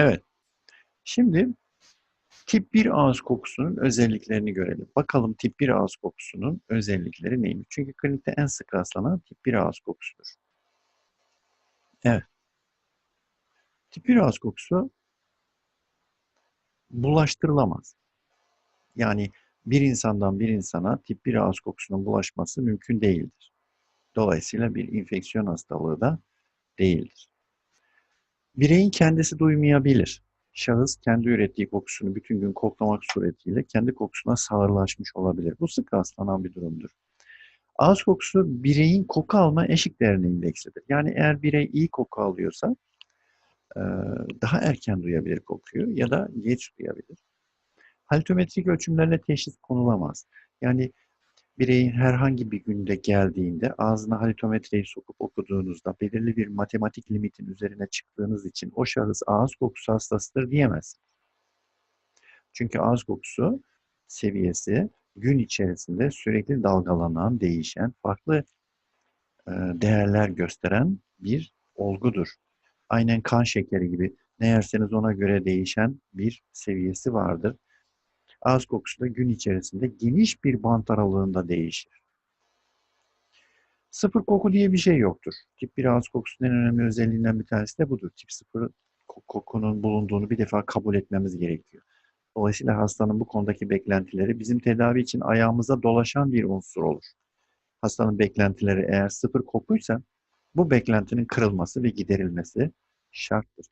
Evet. Şimdi tip 1 ağız kokusunun özelliklerini görelim. Bakalım tip 1 ağız kokusunun özellikleri neymiş? Çünkü klinikte en sık rastlanan tip 1 ağız kokusudur. Evet. Tip 1 ağız kokusu bulaştırılamaz. Yani bir insandan bir insana tip 1 ağız kokusunun bulaşması mümkün değildir. Dolayısıyla bir infeksiyon hastalığı da değildir. Bireyin kendisi duymayabilir. Şahıs kendi ürettiği kokusunu bütün gün koklamak suretiyle kendi kokusuna sağırlaşmış olabilir. Bu sık rastlanan bir durumdur. Ağız kokusu bireyin koku alma eşik değerine indekslidir. Yani eğer birey iyi koku alıyorsa daha erken duyabilir kokuyu ya da geç duyabilir. Halitometrik ölçümlerle teşhis konulamaz. Yani bireyin herhangi bir günde geldiğinde ağzına halitometreyi sokup okuduğunuzda belirli bir matematik limitin üzerine çıktığınız için o şahıs ağız kokusu hastasıdır diyemez. Çünkü ağız kokusu seviyesi gün içerisinde sürekli dalgalanan, değişen, farklı değerler gösteren bir olgudur. Aynen kan şekeri gibi ne yerseniz ona göre değişen bir seviyesi vardır. Ağız kokusu da gün içerisinde geniş bir bant aralığında değişir. Sıfır koku diye bir şey yoktur. Tip 1 ağız kokusunun en önemli özelliğinden bir tanesi de budur. Tip 0 kokunun bulunduğunu bir defa kabul etmemiz gerekiyor. Dolayısıyla hastanın bu konudaki beklentileri bizim tedavi için ayağımıza dolaşan bir unsur olur. Hastanın beklentileri eğer sıfır kokuysa bu beklentinin kırılması ve giderilmesi şarttır.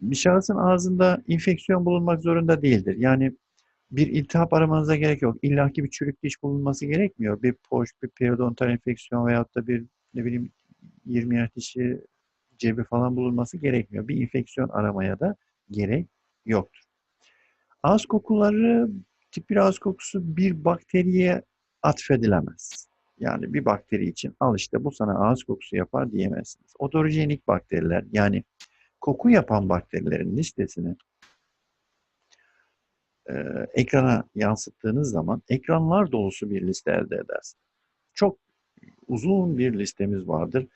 Bir şahısın ağzında infeksiyon bulunmak zorunda değildir. Yani bir iltihap aramanıza gerek yok. İlla ki bir çürük diş bulunması gerekmiyor. Bir poş, bir periodontal enfeksiyon veyahut da bir ne bileyim 20 yaş dişi cebi falan bulunması gerekmiyor. Bir infeksiyon aramaya da gerek yoktur. Ağız kokuları, tip 1 ağız kokusu bir bakteriye atfedilemez. Yani bir bakteri için al işte bu sana ağız kokusu yapar diyemezsiniz. Otojenik bakteriler yani koku yapan bakterilerin listesini e, ekrana yansıttığınız zaman ekranlar dolusu bir liste elde edersiniz. Çok uzun bir listemiz vardır.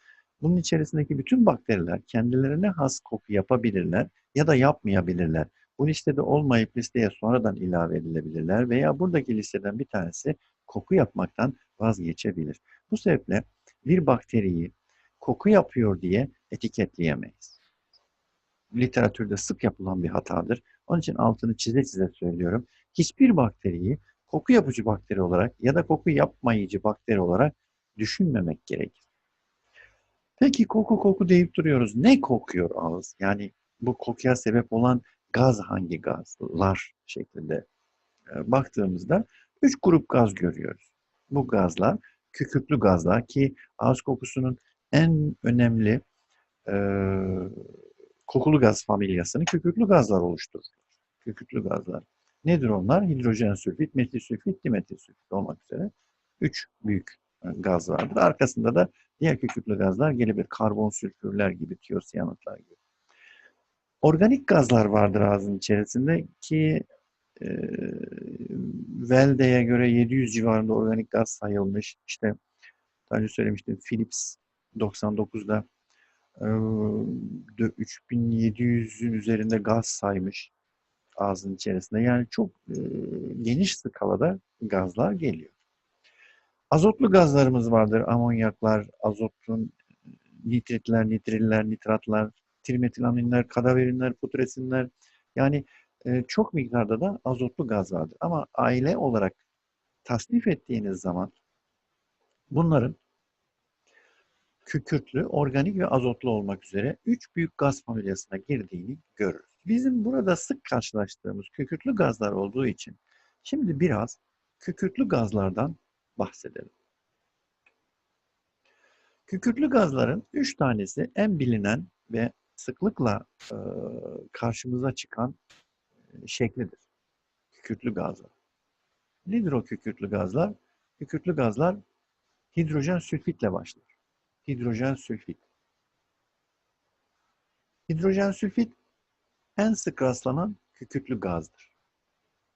Bunun içerisindeki bütün bakteriler kendilerine has koku yapabilirler ya da yapmayabilirler. Bu listede olmayıp listeye sonradan ilave edilebilirler veya buradaki listeden bir tanesi koku yapmaktan vazgeçebilir. Bu sebeple bir bakteriyi koku yapıyor diye etiketleyemeyiz. Literatürde sık yapılan bir hatadır. Onun için altını çize çize söylüyorum. Hiçbir bakteriyi koku yapıcı bakteri olarak ya da koku yapmayıcı bakteri olarak düşünmemek gerekir. Peki koku koku deyip duruyoruz. Ne kokuyor ağız? Yani bu kokuya sebep olan gaz hangi gazlar şeklinde baktığımızda üç grup gaz görüyoruz. Bu gazlar kükürtlü gazlar ki ağız kokusunun en önemli e, kokulu gaz familyasını kükürtlü gazlar oluşturur. Kükürtlü gazlar. Nedir onlar? Hidrojen sülfit, metil sülfit, dimetil sülfit olmak üzere üç büyük gaz vardır. Arkasında da diğer kükürtlü gazlar gelebilir. Karbon sülfürler gibi, tiyosiyanatlar gibi. Organik gazlar vardır ağzın içerisinde ki e, Velde'ye göre 700 civarında organik gaz sayılmış. İşte daha önce söylemiştim Philips 99'da e, 3700'ün üzerinde gaz saymış ağzın içerisinde. Yani çok geniş skalada gazlar geliyor. Azotlu gazlarımız vardır. Amonyaklar, azotun, nitritler, nitriller, nitratlar, trimetilaminler, kadaverinler, putresinler. Yani çok miktarda da azotlu gaz vardır. Ama aile olarak tasnif ettiğiniz zaman bunların kükürtlü, organik ve azotlu olmak üzere üç büyük gaz familyasına girdiğini görürüz. Bizim burada sık karşılaştığımız kükürtlü gazlar olduğu için şimdi biraz kükürtlü gazlardan bahsedelim. Kükürtlü gazların üç tanesi en bilinen ve sıklıkla e, karşımıza çıkan şeklidir. Kükürtlü gazlar. Nedir o kükürtlü gazlar? Kükürtlü gazlar hidrojen sülfitle başlar. Hidrojen sülfit. Hidrojen sülfit en sık rastlanan kükürtlü gazdır.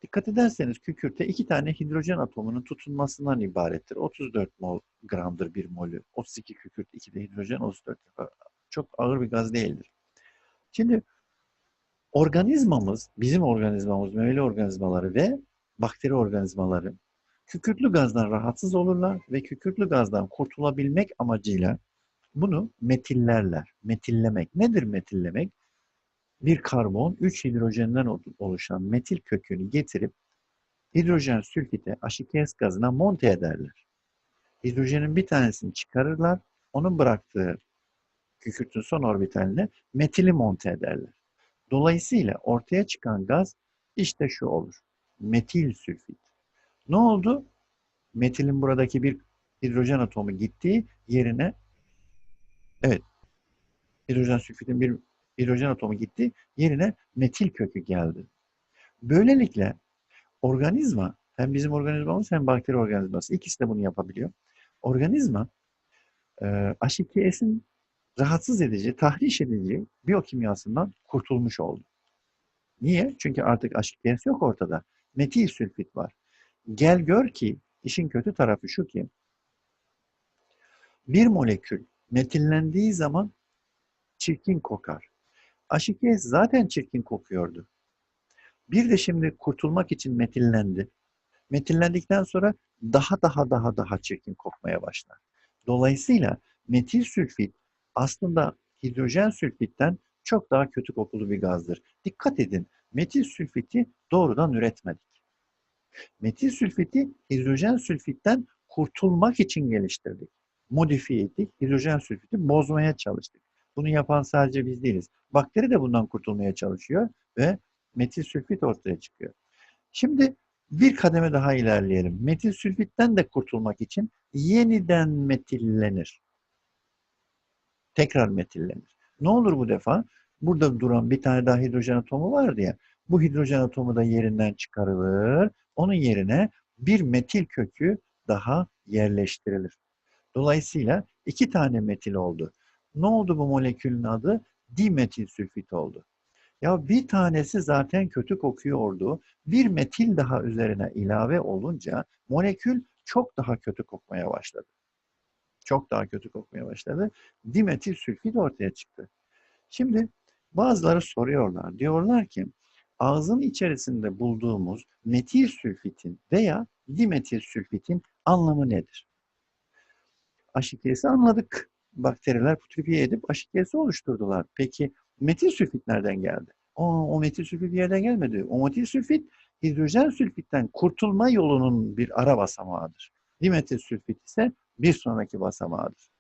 Dikkat ederseniz kükürte iki tane hidrojen atomunun tutunmasından ibarettir. 34 mol gramdır bir molü. 32 kükürt, 2 de hidrojen, 34 çok ağır bir gaz değildir. Şimdi organizmamız, bizim organizmamız, memeli organizmaları ve bakteri organizmaları kükürtlü gazdan rahatsız olurlar ve kükürtlü gazdan kurtulabilmek amacıyla bunu metillerler. Metillemek. Nedir metillemek? Bir karbon, üç hidrojenden oluşan metil kökünü getirip hidrojen sülfite H2S gazına monte ederler. Hidrojenin bir tanesini çıkarırlar, onun bıraktığı kükürtün son orbitaline metili monte ederler. Dolayısıyla ortaya çıkan gaz işte şu olur. Metil sülfit. Ne oldu? Metilin buradaki bir hidrojen atomu gittiği yerine evet hidrojen sülfitin bir hidrojen atomu gitti yerine metil kökü geldi. Böylelikle organizma hem bizim organizmamız hem bakteri organizması ikisi de bunu yapabiliyor. Organizma e, H2S'in rahatsız edici, tahriş edici biyokimyasından kurtulmuş oldu. Niye? Çünkü artık H2S yok ortada. Metil sülfit var. Gel gör ki işin kötü tarafı şu ki bir molekül metillendiği zaman çirkin kokar. H2S zaten çirkin kokuyordu. Bir de şimdi kurtulmak için metillendi. Metillendikten sonra daha daha daha daha çirkin kokmaya başlar. Dolayısıyla metil sülfit aslında hidrojen sülfitten çok daha kötü kokulu bir gazdır. Dikkat edin, metil sülfiti doğrudan üretmedik. Metil sülfiti hidrojen sülfitten kurtulmak için geliştirdik. Modifiye ettik, hidrojen sülfiti bozmaya çalıştık. Bunu yapan sadece biz değiliz. Bakteri de bundan kurtulmaya çalışıyor ve metil sülfit ortaya çıkıyor. Şimdi bir kademe daha ilerleyelim. Metil sülfitten de kurtulmak için yeniden metillenir. Tekrar metillenir. Ne olur bu defa? Burada duran bir tane daha hidrojen atomu vardı ya. Bu hidrojen atomu da yerinden çıkarılır. Onun yerine bir metil kökü daha yerleştirilir. Dolayısıyla iki tane metil oldu. Ne oldu bu molekülün adı? Dimetil sülfit oldu. Ya bir tanesi zaten kötü kokuyordu. Bir metil daha üzerine ilave olunca molekül çok daha kötü kokmaya başladı. Çok daha kötü kokmaya başladı. Dimetil sülfit ortaya çıktı. Şimdi bazıları soruyorlar. Diyorlar ki ağzın içerisinde bulduğumuz metil sülfitin veya dimetil sülfitin anlamı nedir? H2S'i anladık. Bakteriler putrifiye edip H2S oluşturdular. Peki metil sülfit nereden geldi? O, o metil sülfit bir yerden gelmedi. O metil sülfit hidrojen sülfitten kurtulma yolunun bir ara basamağıdır. Dimetil sülfit ise bir sonraki basamağıdır.